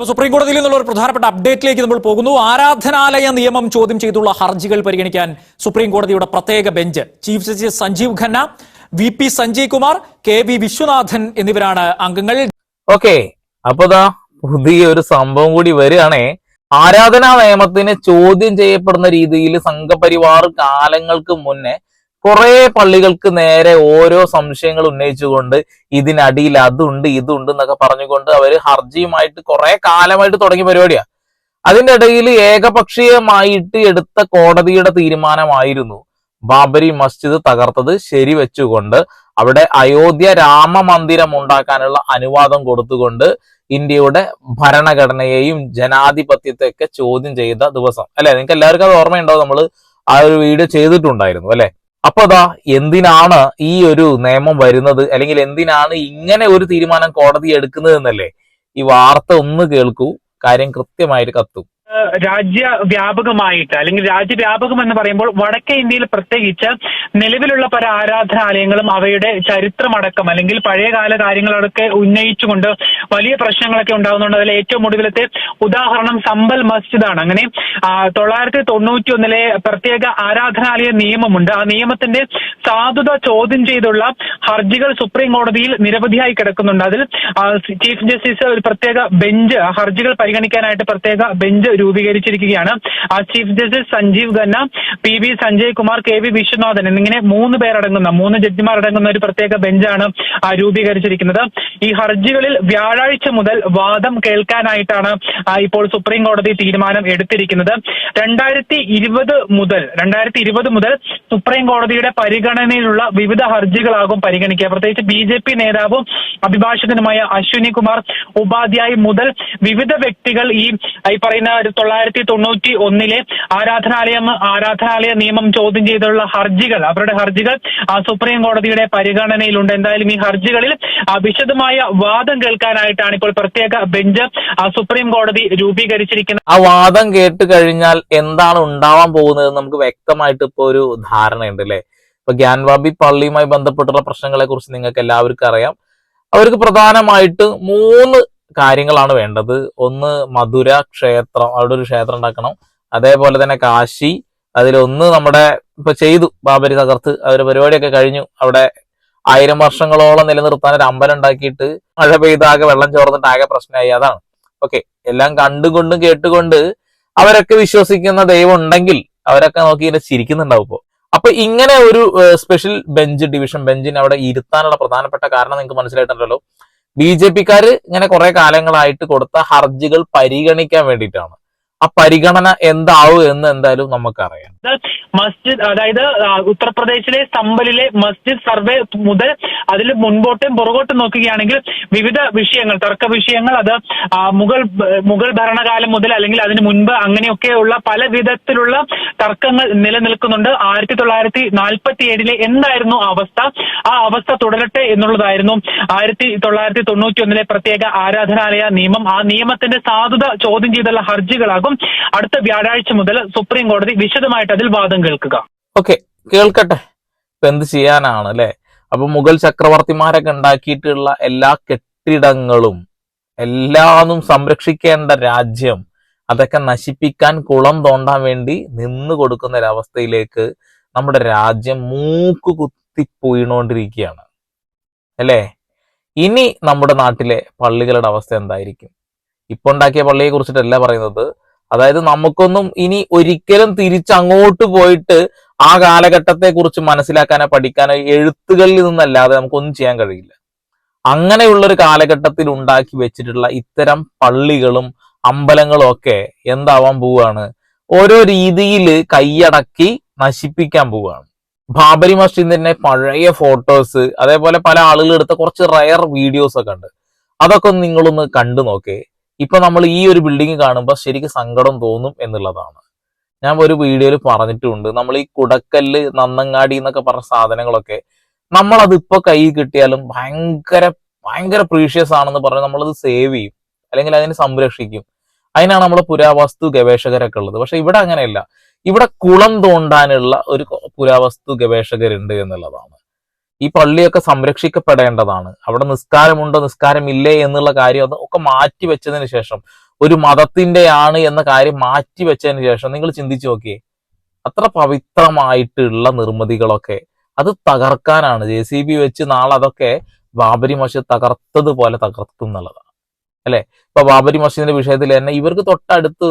അപ്പോൾ സുപ്രീം കോടതിയിൽ നിന്നുള്ള ഒരു പ്രധാനപ്പെട്ട അപ്ഡേറ്റിലേക്ക് നമ്മൾ പോകുന്നു. ആരാധനാലയ നിയമം ചോദ്യം ചെയ്തുള്ള ഹർജികൾ പരിഗണിക്കാൻ സുപ്രീം കോടതിയുടെ പ്രത്യേക bench. Chief justice Sanjiv Khanna V P Sanjay Kumar K V Viswanathan എന്നിവരാണ് അംഗങ്ങൾ. ഓക്കെ അപ്പൊ ദാ പുതിയ ഒരു സംഭവം കൂടി വരികയാണേ. ആരാധനാ നിയമത്തിന് ചോദ്യം ചെയ്യപ്പെടുന്ന രീതിയിൽ സംഘപരിവാർ കാലങ്ങൾക്ക് മുന്നേ കുറെ പള്ളികൾക്ക് നേരെ ഓരോ സംശയങ്ങൾ ഉന്നയിച്ചുകൊണ്ട് ഇതിനടിയിൽ അതുണ്ട് ഇതുണ്ട് എന്നൊക്കെ പറഞ്ഞുകൊണ്ട് അവർ ഹർജിയുമായിട്ട് കുറെ കാലമായിട്ട് തുടങ്ങിയ പരിപാടിയാ. അതിന്റെ ഇടയിൽ ഏകപക്ഷീയമായിട്ട് എടുത്ത കോടതിയുടെ തീരുമാനമായിരുന്നു. ബാബരി മസ്ജിദ് തകർത്തത് ശരിവെച്ചുകൊണ്ട് അവിടെ അയോധ്യ രാമ മന്ദിരം ഉണ്ടാക്കാനുള്ള അനുവാദം കൊടുത്തുകൊണ്ട് ഇന്ത്യയുടെ ഭരണഘടനയെയും ജനാധിപത്യത്തെയൊക്കെ ചോദ്യം ചെയ്ത ദിവസം. അല്ലെ? നിങ്ങൾക്ക് എല്ലാവർക്കും അത് ഓർമ്മയുണ്ടാവും നമ്മൾ ആ ഒരു വീഡിയോ ചെയ്തിട്ടുണ്ടായിരുന്നു അല്ലെ? അപ്പൊ അതാ എന്തിനാണ് ഈ ഒരു നിയമം വരുന്നത്? അല്ലെങ്കിൽ എന്തിനാണ് ഇങ്ങനെ ഒരു തീരുമാനം കോടതി എടുക്കുന്നത് എന്നല്ലേ? ഈ വാർത്ത ഒന്ന് കേൾക്കൂ കാര്യം കൃത്യമായിട്ട് കത്തും. രാജ്യവ്യാപകമായിട്ട് അല്ലെങ്കിൽ രാജ്യവ്യാപകം എന്ന് പറയുമ്പോൾ വടക്കേ ഇന്ത്യയിൽ പ്രത്യേകിച്ച് നിലവിലുള്ള പല ആരാധനാലയങ്ങളും അവയുടെ ചരിത്രമടക്കം അല്ലെങ്കിൽ പഴയകാല കാര്യങ്ങളൊക്കെ ഉന്നയിച്ചുകൊണ്ട് വലിയ പ്രശ്നങ്ങളൊക്കെ ഉണ്ടാകുന്നുണ്ട് അതിൽ ഏറ്റവും ഒടുവിലത്തെ ഉദാഹരണം സമ്പൽ മസ്ജിദാണ്. അങ്ങനെ തൊള്ളായിരത്തി തൊണ്ണൂറ്റി ഒന്നിലെ പ്രത്യേക ആരാധനാലയ നിയമമുണ്ട്. ആ നിയമത്തിന്റെ സാധുത ചോദ്യം ചെയ്തുള്ള ഹർജികൾ സുപ്രീം കോടതിയിൽ നിരവധിയായി കിടക്കുന്നുണ്ട്. അതിൽ ചീഫ് ജസ്റ്റിസ് ഒരു പ്രത്യേക ബെഞ്ച് ഹർജികൾ പരിഗണിക്കാനായിട്ട് പ്രത്യേക bench രൂപീകരിച്ചിരിക്കുകയാണ്. Chief justice Sanjiv Khanna P V Sanjay Kumar K V Viswanathan എന്നിങ്ങനെ മൂന്ന് പേരടങ്ങുന്ന മൂന്ന് ജഡ്ജിമാർ അടങ്ങുന്ന ഒരു പ്രത്യേക ബെഞ്ചാണ് രൂപീകരിച്ചിരിക്കുന്നത്. ഈ ഹർജികളിൽ വ്യാഴാഴ്ച മുതൽ വാദം കേൾക്കാനായിട്ടാണ് ഇപ്പോൾ സുപ്രീം കോടതി തീരുമാനം എടുത്തിരിക്കുന്നത്. രണ്ടായിരത്തി ഇരുപത് മുതൽ രണ്ടായിരത്തി ഇരുപത് മുതൽ സുപ്രീം കോടതിയുടെ പരിഗണനയിലുള്ള വിവിധ ഹർജികളാകും പരിഗണിക്കുക. പ്രത്യേകിച്ച് ബി ജെ പി നേതാവും അഭിഭാഷകനുമായ അശ്വിനി കുമാർ ഉപാധ്യായ മുതൽ വിവിധ വ്യക്തികൾ ഈ ഈ പറയുന്ന ഒരു തൊള്ളായിരത്തി തൊണ്ണൂറ്റി ഒന്നിലെ ആരാധനാലയം ആരാധനാലയ നിയമം ചോദ്യം ചെയ്തുള്ള ഹർജികൾ അവരുടെ ഹർജികൾ സുപ്രീം കോടതിയുടെ പരിഗണനയിലുണ്ട്. എന്തായാലും ഈ ഹർജികളിൽ വിശദമായ വാദം കേൾക്കാനായിട്ടാണ് ഇപ്പോൾ പ്രത്യേക ബെഞ്ച് സുപ്രീം കോടതി രൂപീകരിച്ചിരിക്കുന്നത്. ആ വാദം കേട്ട് കഴിഞ്ഞാൽ എന്താണ് ഉണ്ടാവാൻ പോകുന്നത് നമുക്ക് വ്യക്തമായിട്ട് ഇപ്പോൾ ഒരു ധാരണയുണ്ട് അല്ലേ? ഇപ്പൊ ഗ്യാൻവാബി പള്ളിയുമായി ബന്ധപ്പെട്ടുള്ള പ്രശ്നങ്ങളെ കുറിച്ച് നിങ്ങൾക്ക് എല്ലാവർക്കും അറിയാം. അവർക്ക് പ്രധാനമായിട്ട് മൂന്ന് കാര്യങ്ങളാണ് വേണ്ടത്. ഒന്ന് മധുര ക്ഷേത്രം അവിടെ ഒരു ക്ഷേത്രം ഉണ്ടാക്കണം. അതേപോലെ തന്നെ കാശി അതിലൊന്ന് നമ്മുടെ ഇപ്പൊ ചെയ്തു ബാബരി തകർത്ത്. അവരുടെ പരിപാടിയൊക്കെ കഴിഞ്ഞു. അവിടെ ആയിരം വർഷങ്ങളോളം നിലനിർത്താൻ ഒരു അമ്പലം ഉണ്ടാക്കിയിട്ട് മഴ പെയ്താകെ വെള്ളം ചോർന്നിട്ട് ആകെ പ്രശ്നമായി. അതാണ്. ഓക്കെ. എല്ലാം കണ്ടുകൊണ്ടും കേട്ടുകൊണ്ട് അവരൊക്കെ വിശ്വസിക്കുന്ന ദൈവം ഉണ്ടെങ്കിൽ അവരൊക്കെ നോക്കി ഇങ്ങനെ ചിരിക്കുന്നുണ്ടാവും ഇപ്പോ. അപ്പൊ ഇങ്ങനെ ഒരു സ്പെഷ്യൽ ബെഞ്ച് ഡിവിഷൻ ബെഞ്ചിന് അവിടെ ഇരുത്താനുള്ള പ്രധാനപ്പെട്ട കാരണം നിങ്ങൾക്ക് മനസ്സിലായിട്ടുണ്ടല്ലോ. ബി ജെ പിക്കാര് ഇങ്ങനെ കുറെ കാലങ്ങളായിട്ട് കൊടുത്ത ഹർജികൾ പരിഗണിക്കാൻ വേണ്ടിയിട്ടാണ്. ആ പരിഗണന എന്താവും എന്ന് എന്തായാലും നമുക്കറിയാം. മസ്ജിദ് അതായത് ഉത്തർപ്രദേശിലെ സമ്പലിലെ മസ്ജിദ് സർവേ മുതൽ അതിൽ മുൻപോട്ടും പുറകോട്ടും നോക്കുകയാണെങ്കിൽ വിവിധ വിഷയങ്ങൾ തർക്ക വിഷയങ്ങൾ അത് മുഗൾ മുഗൾ ഭരണകാലം മുതൽ അല്ലെങ്കിൽ അതിന് മുൻപ് അങ്ങനെയൊക്കെയുള്ള പല വിധത്തിലുള്ള തർക്കങ്ങൾ നിലനിൽക്കുന്നുണ്ട്. ആയിരത്തി തൊള്ളായിരത്തി നാൽപ്പത്തി ഏഴിലെ എന്തായിരുന്നു അവസ്ഥ? ആ അവസ്ഥ തുടരട്ടെ എന്നുള്ളതായിരുന്നു. ആയിരത്തി തൊള്ളായിരത്തി തൊണ്ണൂറ്റി ഒന്നിലെ പ്രത്യേക ആരാധനാലയ നിയമം. ആ നിയമത്തിന്റെ സാധുത ചോദ്യം ചെയ്തുള്ള ഹർജികളാകും അടുത്ത വ്യാഴാഴ്ച മുതൽ സുപ്രീം കോടതി വിശദമായിട്ട് അതിൽ വാദം കേൾക്കുക. ഓക്കെ കേൾക്കട്ടെ. ഇപ്പൊ എന്ത് ചെയ്യാനാണ് അല്ലെ? അപ്പൊ മുഗൾ ചക്രവർത്തിമാരൊക്കെ ഉണ്ടാക്കിയിട്ടുള്ള എല്ലാ കെട്ടിടങ്ങളും എല്ലാതും സംരക്ഷിക്കേണ്ട രാജ്യം അതൊക്കെ നശിപ്പിക്കാൻ കുളം തോണ്ടാൻ വേണ്ടി നിന്ന് കൊടുക്കുന്ന ഒരവസ്ഥയിലേക്ക് നമ്മുടെ രാജ്യം മൂക്ക് കുത്തി പോയിണോണ്ടിരിക്കുകയാണ്. അല്ലേ? ഇനി നമ്മുടെ നാട്ടിലെ പള്ളികളുടെ അവസ്ഥ എന്തായിരിക്കും? ഇപ്പൊ ഉണ്ടാക്കിയ പള്ളിയെ കുറിച്ചിട്ടല്ല പറയുന്നത്. അതായത് നമുക്കൊന്നും ഇനി ഒരിക്കലും തിരിച്ചങ്ങോട്ട് പോയിട്ട് ആ കാലഘട്ടത്തെ കുറിച്ച് മനസ്സിലാക്കാനോ പഠിക്കാനോ എഴുത്തുകളിൽ നിന്നല്ലാതെ നമുക്കൊന്നും ചെയ്യാൻ കഴിയില്ല. അങ്ങനെയുള്ളൊരു കാലഘട്ടത്തിൽ ഉണ്ടാക്കി വെച്ചിട്ടുള്ള ഇത്തരം പള്ളികളും അമ്പലങ്ങളും ഒക്കെ എന്താവാൻ പോവുകയാണ്? ഓരോ രീതിയിൽ കൈയടക്കി നശിപ്പിക്കാൻ പോവുകയാണ്. ബാബരി മസ്ജിദിന്റെ പഴയ ഫോട്ടോസ് അതേപോലെ പല ആളുകൾ എടുത്ത കുറച്ച് റയർ വീഡിയോസ് ഒക്കെ ഉണ്ട്. അതൊക്കെ നിങ്ങളൊന്ന് കണ്ടു നോക്കേ ഇപ്പൊ നമ്മൾ ഈ ഒരു ബിൽഡിംഗ് കാണുമ്പോൾ ശരിക്കും സങ്കടം തോന്നും എന്നുള്ളതാണ്. ഞാൻ ഒരു വീഡിയോയിൽ പറഞ്ഞിട്ടുണ്ട്. നമ്മൾ ഈ കുടക്കല്ല് നന്നങ്ങാടി എന്നൊക്കെ പറഞ്ഞ സാധനങ്ങളൊക്കെ നമ്മളത് ഇപ്പൊ കയ്യിൽ കിട്ടിയാലും ഭയങ്കര ഭയങ്കര പ്രീഷ്യസ് ആണെന്ന് പറഞ്ഞ് നമ്മളത് സേവ് ചെയ്യും. അല്ലെങ്കിൽ അതിനെ സംരക്ഷിക്കും. അതിനാണ് നമ്മളെ പുരാവസ്തു ഗവേഷകരൊക്കെ ഉള്ളത്. പക്ഷെ ഇവിടെ അങ്ങനെയല്ല. ഇവിടെ കുളം തോണ്ടാനുള്ള ഒരു പുരാവസ്തു ഗവേഷകരുണ്ട് എന്നുള്ളതാണ്. ഈ പള്ളിയൊക്കെ സംരക്ഷിക്കപ്പെടേണ്ടതാണ്. അവിടെ നിസ്കാരമുണ്ടോ നിസ്കാരമില്ലേ എന്നുള്ള കാര്യം അത് ഒക്കെ മാറ്റി വെച്ചതിന് ശേഷം ഒരു മതത്തിന്റെയാണ് എന്ന കാര്യം മാറ്റി വെച്ചതിന് ശേഷം നിങ്ങൾ ചിന്തിച്ചു നോക്കിയേ അത്ര പവിത്രമായിട്ടുള്ള നിർമ്മിതികളൊക്കെ അത് തകർക്കാനാണ്. ജെ സി ബി വെച്ച് നാളെ അതൊക്കെ ബാബരി മസ്ജിദ് തകർത്തതുപോലെ തകർത്തും എന്നുള്ളതാണ്. അല്ലെ? ഇപ്പൊ ബാബരി മസ്ജിദിന്റെ വിഷയത്തിൽ തന്നെ ഇവർക്ക് തൊട്ടടുത്ത്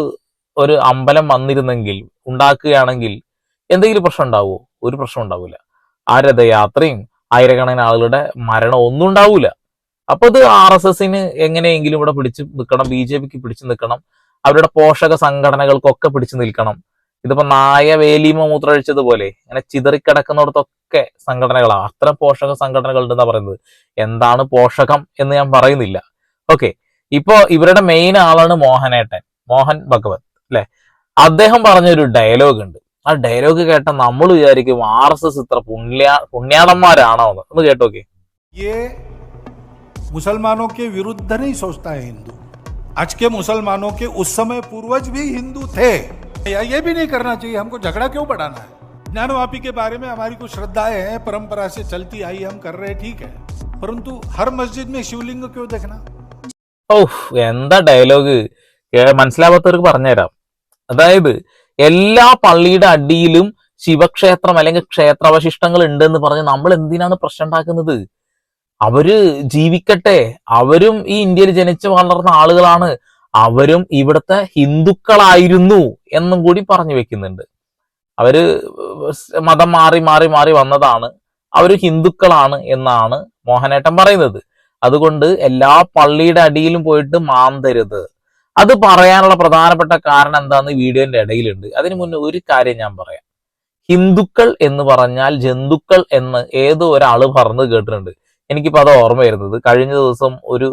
ഒരു അമ്പലം വന്നിരുന്നെങ്കിൽ ഉണ്ടാക്കുകയാണെങ്കിൽ എന്തെങ്കിലും പ്രശ്നം ഉണ്ടാവുമോ? ഒരു പ്രശ്നം ഉണ്ടാവില്ല. ആ രഥയാത്രയും ആയിരക്കണക്കിന് ആളുകളുടെ മരണം ഒന്നും ഉണ്ടാവൂല. അപ്പൊ ഇത് ആർ എസ് എസിന് എങ്ങനെയെങ്കിലും ഇവിടെ പിടിച്ചു നിൽക്കണം ബി ജെ പിക്ക് പിടിച്ചു നിൽക്കണം അവരുടെ പോഷക സംഘടനകൾക്കൊക്കെ പിടിച്ചു നിൽക്കണം. ഇതിപ്പോ നായ വേലിമ മൂത്രമൊഴിച്ചതുപോലെ ഇങ്ങനെ ചിതറിക്കിടക്കുന്നിടത്തൊക്കെ സംഘടനകളാണ് അത്ര പോഷക സംഘടനകൾ ഉണ്ടെന്നാ പറയുന്നത്. എന്താണ് പോഷകം എന്ന് ഞാൻ പറയുന്നില്ല. ഓക്കെ ഇപ്പോ ഇവരുടെ മെയിൻ ആളാണ് മോഹനേട്ടൻ മോഹൻ ഭഗവത് അല്ലെ? അദ്ദേഹം പറഞ്ഞൊരു ഡയലോഗ് ഉണ്ട്. ആ ഡയലോഗ് കേട്ട നമ്മൾ വിചാരിക്കും ആർ എസ് എസ് ഇത്ര പുണ്യ പുണ്യാളന്മാരാണോ എന്ന് ഒന്ന് കേട്ടോക്കെ ये मुसलमानों के विरुद्ध नहीं सोचता है हिंदू आज के मुसलमानों के उस समय पूर्वज भी हिंदू थे या ये भी नहीं करना चाहिए हमको झगड़ा क्यों बढ़ाना है ज्ञानवापी के बारे में हमारी कुछ श्रद्धाएं हैं परंपरा से चलती आई हम कर रहे हैं ठीक है परंतु हर मस्जिद में शिवलिंग क्यों देखना ഓഹ് എന്താ ഡയലോഗ് മനസ്സിലാവാത്തവർക്ക് പറഞ്ഞുതരാം അതായത് എല്ലാ പള്ളിയുടെ അടിയിലും ശിവക്ഷേത്രം അല്ലെങ്കിൽ ക്ഷേത്രാവശിഷ്ടങ്ങൾ ഉണ്ടെന്ന് പറഞ്ഞ് നമ്മൾ എന്തിനാണ് പ്രശ്നം ഉണ്ടാക്കുന്നത്? അവർ ജീവിക്കട്ടെ. അവരും ഈ ഇന്ത്യയിൽ ജനിച്ചു വളർന്ന ആളുകളാണ്. അവരും ഇവിടുത്തെ ഹിന്ദുക്കളായിരുന്നു എന്നും കൂടി പറഞ്ഞു വെക്കുന്നുണ്ട്. അവർ മതം മാറി മാറി മാറി വന്നതാണ്. അവർ ഹിന്ദുക്കളാണ് എന്നാണ് മോഹനേട്ടൻ പറയുന്നത്. അതുകൊണ്ട് എല്ലാ പള്ളിയുടെ അടിയിലും പോയിട്ട് മാന്തരുത്. അത് പറയാനുള്ള പ്രധാനപ്പെട്ട കാരണം എന്താന്ന് വീഡിയോന്റെ ഇടയിലുണ്ട്. അതിനു മുന്നേ ഒരു കാര്യം ഞാൻ പറയാം. ഹിന്ദുക്കൾ എന്ന് പറഞ്ഞാൽ ജന്തുക്കൾ എന്ന് ഏതോ ഒരാൾ പറഞ്ഞു കേട്ടിട്ടുണ്ട്. എനിക്കിപ്പോ അത് ഓർമ്മ വരുന്നത്. കഴിഞ്ഞ ദിവസം ഒരു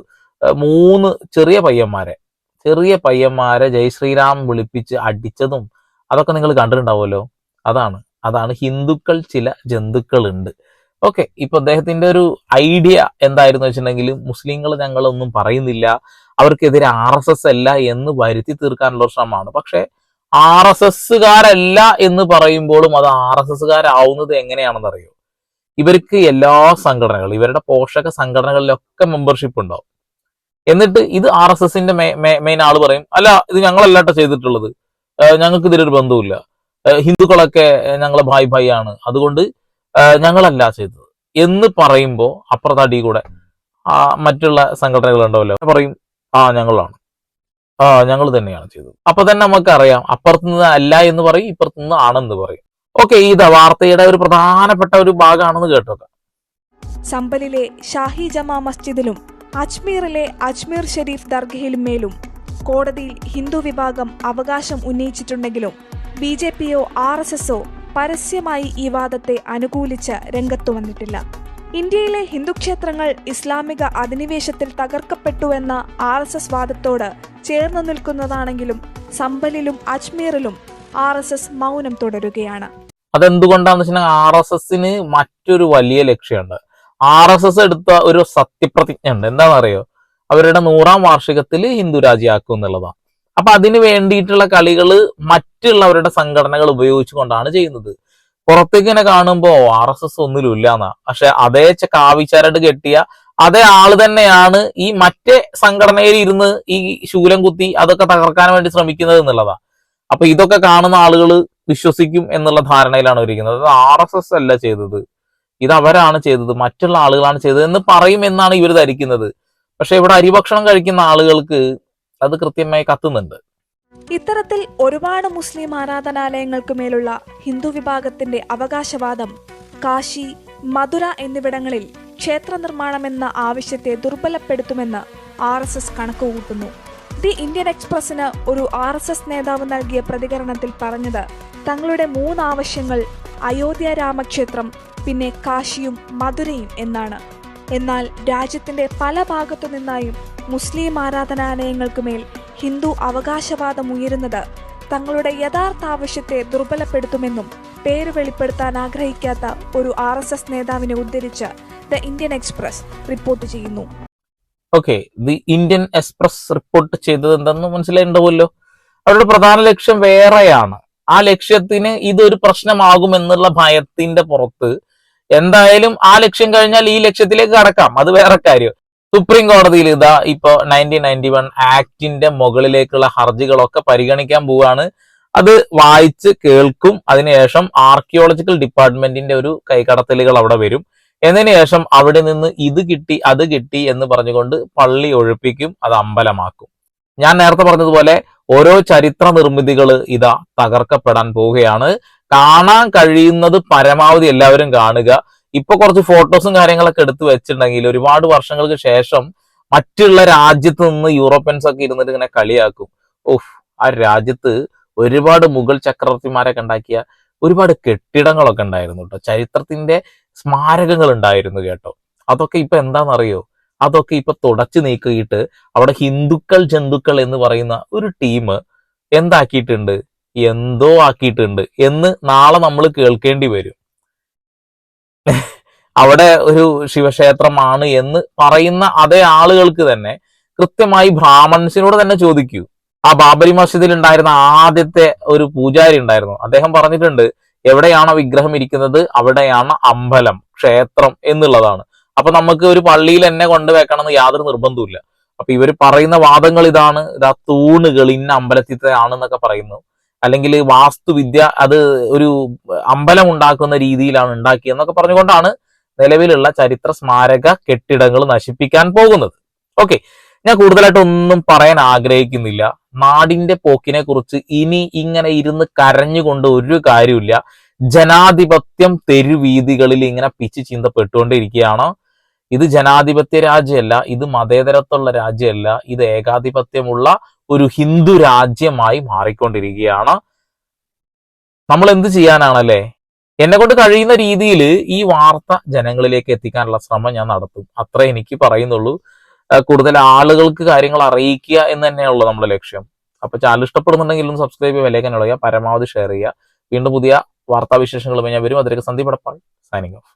മൂന്ന് ചെറിയ പയ്യന്മാരെ ചെറിയ പയ്യന്മാരെ ജയ് വിളിപ്പിച്ച് അടിച്ചതും അതൊക്കെ നിങ്ങൾ കണ്ടിട്ടുണ്ടാവുമല്ലോ? അതാണ്. അതാണ് ഹിന്ദുക്കൾ ചില ജന്തുക്കൾ ഉണ്ട് ഓക്കെ ഇപ്പൊ അദ്ദേഹത്തിന്റെ ഒരു ഐഡിയ എന്തായിരുന്നു വെച്ചിട്ടുണ്ടെങ്കിൽ മുസ്ലിങ്ങൾ ഞങ്ങളൊന്നും പറയുന്നില്ല. അവർക്കെതിരെ ആർ എസ് എസ് അല്ല എന്ന് വരുത്തി തീർക്കാനുള്ള ശ്രമമാണ്. പക്ഷെ ആർ എസ് എസ്സുകാരല്ല എന്ന് പറയുമ്പോഴും അത് ആർ എസ് എസ്സുകാരാവുന്നത് എങ്ങനെയാണെന്ന് അറിയോ ഇവർക്ക് എല്ലാ സംഘടനകളും ഇവരുടെ പോഷക സംഘടനകളിലൊക്കെ മെമ്പർഷിപ്പ് ഉണ്ടാവും. എന്നിട്ട് ഇത് ആർ എസ് എസിന്റെ മെയിൻ ആൾ പറയും അല്ല ഇത് ഞങ്ങളല്ലാട്ടോ ചെയ്തിട്ടുള്ളത്. ഞങ്ങൾക്ക് ഇതിലൊരു ബന്ധവുമില്ല. ഹിന്ദുക്കളൊക്കെ ഞങ്ങളെ ഭായ് ഭായ് ആണ്. അതുകൊണ്ട് ഞങ്ങളല്ല ചെയ്തത്. എന്ന് പറയുമ്പോൾ അപ്പുറത്തടി കൂടെ ആ മറ്റുള്ള സംഘടനകൾ ഉണ്ടാവല്ലോ പറയും ആ ഞങ്ങളാണ്. ആ ഞങ്ങൾ തന്നെയാണ് ചെയ്തത്. അപ്പൊ തന്നെ നമുക്കറിയാം അപ്പുറത്ത് നിന്ന് അല്ല എന്ന് പറയും ഇപ്പുറത്ത് നിന്ന് ആണെന്ന് പറയും. ഓക്കെ ഇത് വാർത്തയുടെ ഒരു പ്രധാനപ്പെട്ട ഒരു ഭാഗമാണെന്ന് കേട്ടോക്കാം. സമ്പലിലെ ഷാഹി ജമാ മസ്ജിദിലും അജ്മീറിലെ അജ്മീർ ഷെരീഫ് ദർഗയിലും മേലും കോടതിയിൽ ഹിന്ദു വിഭാഗം അവകാശം ഉന്നയിച്ചിട്ടുണ്ടെങ്കിലും ബി ജെ പിയോ ആർ എസ് എസോ പരസ്യമായി ഈ വാദത്തെ അനുകൂലിച്ച് രംഗത്തു വന്നിട്ടില്ല. ഇന്ത്യയിലെ ഹിന്ദുക്ഷേത്രങ്ങൾ ഇസ്ലാമിക അധിനിവേശത്തിൽ തകർക്കപ്പെട്ടുവെന്ന ആർ എസ് എസ് വാദത്തോട് ചേർന്നു നിൽക്കുന്നതാണെങ്കിലും സമ്പലിലും അജ്മീറിലും ആർ എസ് എസ് മൗനം തുടരുകയാണ്. അതെന്തുകൊണ്ടാന്ന് വെച്ചിട്ടുണ്ടെങ്കിൽ ആർ എസ് എസിന് മറ്റൊരു വലിയ ലക്ഷ്യമുണ്ട്. ആർ എസ് എസ് എടുത്ത ഒരു സത്യപ്രതിജ്ഞ ഉണ്ട് എന്താണെന്നറിയോ? അവരുടെ നൂറാം വാർഷികത്തിൽ ഹിന്ദു രാജ്യമാക്കും എന്നുള്ളതാണ്. അപ്പൊ അതിന് വേണ്ടിയിട്ടുള്ള കളികൾ മറ്റുള്ളവരുടെ സംഘടനകൾ ഉപയോഗിച്ചുകൊണ്ടാണ് ചെയ്യുന്നത്. പുറത്തേക്ക് ഇങ്ങനെ കാണുമ്പോ ആർ എസ് എസ് ഒന്നിലും ഇല്ലാന്നാ. പക്ഷെ അതേ കാവിച്ചാരട് കെട്ടിയ അതേ ആൾ തന്നെയാണ് ഈ മറ്റേ സംഘടനയിൽ ഇരുന്ന് ഈ ശൂലം കുത്തി അതൊക്കെ തകർക്കാൻ വേണ്ടി ശ്രമിക്കുന്നത് എന്നുള്ളതാ. അപ്പൊ ഇതൊക്കെ കാണുന്ന ആളുകൾ വിശ്വസിക്കും എന്നുള്ള ധാരണയിലാണ് ഇരിക്കുന്നത്. ആർ എസ് എസ് അല്ല ചെയ്തത്. ഇത് അവരാണ് ചെയ്തത്. മറ്റുള്ള ആളുകളാണ് ചെയ്തത് എന്ന് പറയും എന്നാണ് ഇവർ ധരിക്കുന്നത്. പക്ഷെ ഇവിടെ അരിഭക്ഷണം കഴിക്കുന്ന ആളുകൾക്ക് അത് കൃത്യമായി കത്തുന്നുണ്ട്. ഇത്തരത്തിൽ ഒരുപാട് മുസ്ലിം ആരാധനാലയങ്ങൾക്ക് മേലുള്ള ഹിന്ദു വിഭാഗത്തിന്റെ അവകാശവാദം കാശി മധുര എന്നിവിടങ്ങളിൽ ക്ഷേത്ര നിർമ്മാണമെന്ന ആവശ്യത്തെ ദുർബലപ്പെടുത്തുമെന്ന് ആർ എസ് എസ് കണക്കുകൂട്ടുന്നു. ദി ഇന്ത്യൻ എക്സ്പ്രസിന് ഒരു ആർ എസ് എസ് നേതാവ് നൽകിയ പ്രതികരണത്തിൽ പറഞ്ഞത് തങ്ങളുടെ മൂന്ന് ആവശ്യങ്ങൾ അയോധ്യ രാമക്ഷേത്രം പിന്നെ കാശിയും മധുരയും എന്നാണ്. എന്നാൽ രാജ്യത്തിന്റെ പല ഭാഗത്തു നിന്നായും മുസ്ലിം ആരാധനാലയങ്ങൾക്ക് മേൽ ഹിന്ദു അവകാശവാദം ഉയരുന്നത് തങ്ങളുടെ യഥാർത്ഥ ആവശ്യത്തെ ദുർബലപ്പെടുത്തുമെന്നും പേര് വെളിപ്പെടുത്താൻ ആഗ്രഹിക്കാത്ത ഒരു ആർ എസ് എസ് നേതാവിനെ ഉദ്ധരിച്ച് ദ ഇന്ത്യൻ എക്സ്പ്രസ് റിപ്പോർട്ട് ചെയ്യുന്നു. Okay the Indian Express report ചെയ്തത് എന്തെന്ന് മനസ്സിലായിട്ടുണ്ടാവുമല്ലോ? അവരുടെ പ്രധാന ലക്ഷ്യം വേറെയാണ്. ആ ലക്ഷ്യത്തിന് ഇതൊരു പ്രശ്നമാകുമെന്നുള്ള ഭയത്തിന്റെ പുറത്ത് എന്തായാലും ആ ലക്ഷ്യം കഴിഞ്ഞാൽ ഈ ലക്ഷ്യത്തിലേക്ക് കടക്കാം. അത് വേറെ കാര്യം. സുപ്രീം കോടതിയിൽ ഇതാ ഇപ്പൊ നയന്റീൻ നയന്റി വൺ ആക്ടിന്റെ മുകളിലേക്കുള്ള ഹർജികളൊക്കെ പരിഗണിക്കാൻ പോവാണ്. അത് വായിച്ച് കേൾക്കും. അതിനുശേഷം ആർക്കിയോളജിക്കൽ ഡിപ്പാർട്ട്മെന്റിന്റെ ഒരു കൈകടത്തലുകൾ അവിടെ വരും. എന്നതിന് ശേഷം അവിടെ നിന്ന് ഇത് കിട്ടി അത് കിട്ടി എന്ന് പറഞ്ഞുകൊണ്ട് പള്ളി ഒഴിപ്പിക്കും അത് അമ്പലമാക്കും. ഞാൻ നേരത്തെ പറഞ്ഞതുപോലെ ഓരോ ചരിത്ര നിർമ്മിതികൾ ഇതാ തകർക്കപ്പെടാൻ പോവുകയാണ്. കാണാൻ കഴിയുന്നത് പരമാവധി എല്ലാവരും കാണുക. ഇപ്പൊ കുറച്ച് ഫോട്ടോസും കാര്യങ്ങളൊക്കെ എടുത്തു വെച്ചിട്ടുണ്ടെങ്കിൽ ഒരുപാട് വർഷങ്ങൾക്ക് ശേഷം മറ്റുള്ള രാജ്യത്ത് നിന്ന് യൂറോപ്യൻസ് ഒക്കെ ഇരുന്നിട്ട് ഇങ്ങനെ കളിയാക്കും. ഓഹ് ആ രാജ്യത്ത് ഒരുപാട് മുഗൾ ചക്രവർത്തിമാരൊക്കെ ഉണ്ടാക്കിയ ഒരുപാട് കെട്ടിടങ്ങളൊക്കെ ഉണ്ടായിരുന്നു കേട്ടോ. ചരിത്രത്തിന്റെ സ്മാരകങ്ങൾ ഉണ്ടായിരുന്നു കേട്ടോ. അതൊക്കെ ഇപ്പൊ എന്താണെന്നറിയോ? അതൊക്കെ ഇപ്പൊ തുടച്ചു നീക്കിയിട്ട് അവിടെ ഹിന്ദുക്കൾ ജന്തുക്കൾ എന്ന് പറയുന്ന ഒരു ടീം എന്താക്കിയിട്ടുണ്ട്? എന്തോ ആക്കിയിട്ടുണ്ട് എന്ന് നാളെ നമ്മൾ കേൾക്കേണ്ടി വരും. അവിടെ ഒരു ശിവക്ഷേത്രമാണ് എന്ന് പറയുന്ന അതേ ആളുകൾക്ക് തന്നെ കൃത്യമായി ബ്രാഹ്മൺസിനോട് തന്നെ ചോദിക്കൂ. ആ ബാബരി മസ്ജിദിൽ ഉണ്ടായിരുന്ന ആദ്യത്തെ ഒരു പൂജാരി ഉണ്ടായിരുന്നു. അദ്ദേഹം പറഞ്ഞിട്ടുണ്ട് എവിടെയാണ് വിഗ്രഹം ഇരിക്കുന്നത്? അവിടെയാണ് അമ്പലം ക്ഷേത്രം എന്നുള്ളതാണ്. അപ്പൊ നമുക്ക് ഒരു പള്ളിയിൽ എന്നെ കൊണ്ടുവെക്കണം എന്ന് യാതൊരു നിർബന്ധവുമില്ല. അപ്പൊ ഇവർ പറയുന്ന വാദങ്ങൾ ഇതാണ്. ഇതാ തൂണുകൾ ഇന്ന അമ്പലത്തിത്തെ ആണെന്നൊക്കെ പറയുന്നു. അല്ലെങ്കിൽ വാസ്തുവിദ്യ അത് ഒരു അമ്പലം ഉണ്ടാക്കുന്ന രീതിയിലാണ് ഉണ്ടാക്കിയെന്നൊക്കെ പറഞ്ഞുകൊണ്ടാണ് നിലവിലുള്ള ചരിത്ര സ്മാരക കെട്ടിടങ്ങൾ നശിപ്പിക്കാൻ പോകുന്നത്. ഓക്കെ ഞാൻ കൂടുതലായിട്ട് ഒന്നും പറയാൻ ആഗ്രഹിക്കുന്നില്ല. നാടിന്റെ പോക്കിനെ കുറിച്ച് ഇനി ഇങ്ങനെ ഇരുന്ന് കരഞ്ഞുകൊണ്ട് ഒരു കാര്യമില്ല ജനാധിപത്യം തെരുവീതികളിൽ ഇങ്ങനെ പിച്ച് ചിന്തപ്പെട്ടുകൊണ്ടിരിക്കുകയാണോ. ഇത് ജനാധിപത്യ രാജ്യമല്ല ഇത് മതേതരത്വമുള്ള രാജ്യമല്ല ഇത് ഏകാധിപത്യമുള്ള ഒരു ഹിന്ദു രാജ്യമായി മാറിക്കൊണ്ടിരിക്കുകയാണ്. നമ്മൾ എന്ത് ചെയ്യാനാണല്ലേ? എന്നെ കൊണ്ട് കഴിയുന്ന രീതിയിൽ ഈ വാർത്ത ജനങ്ങളിലേക്ക് എത്തിക്കാനുള്ള ശ്രമം ഞാൻ നടത്തും. അത്ര എനിക്ക് പറയുന്നുള്ളൂ. കൂടുതൽ ആളുകൾക്ക് കാര്യങ്ങൾ അറിയിക്കുക എന്ന് തന്നെയുള്ളൂ നമ്മുടെ ലക്ഷ്യം. അപ്പൊ ചാനൽ ഇഷ്ടപ്പെടുന്നുണ്ടെങ്കിലും സബ്സ്ക്രൈബ് ചെയ്യുക വിലക്കാൻ ഇടുക പരമാവധി ഷെയർ ചെയ്യുക. വീണ്ടും പുതിയ വാർത്താവിശേഷങ്ങളുമായി ഞാൻ വരും. അതിലേക്ക് സന്ദീപ് എടപ്പാൾ സൈനിങ് ഓഫ്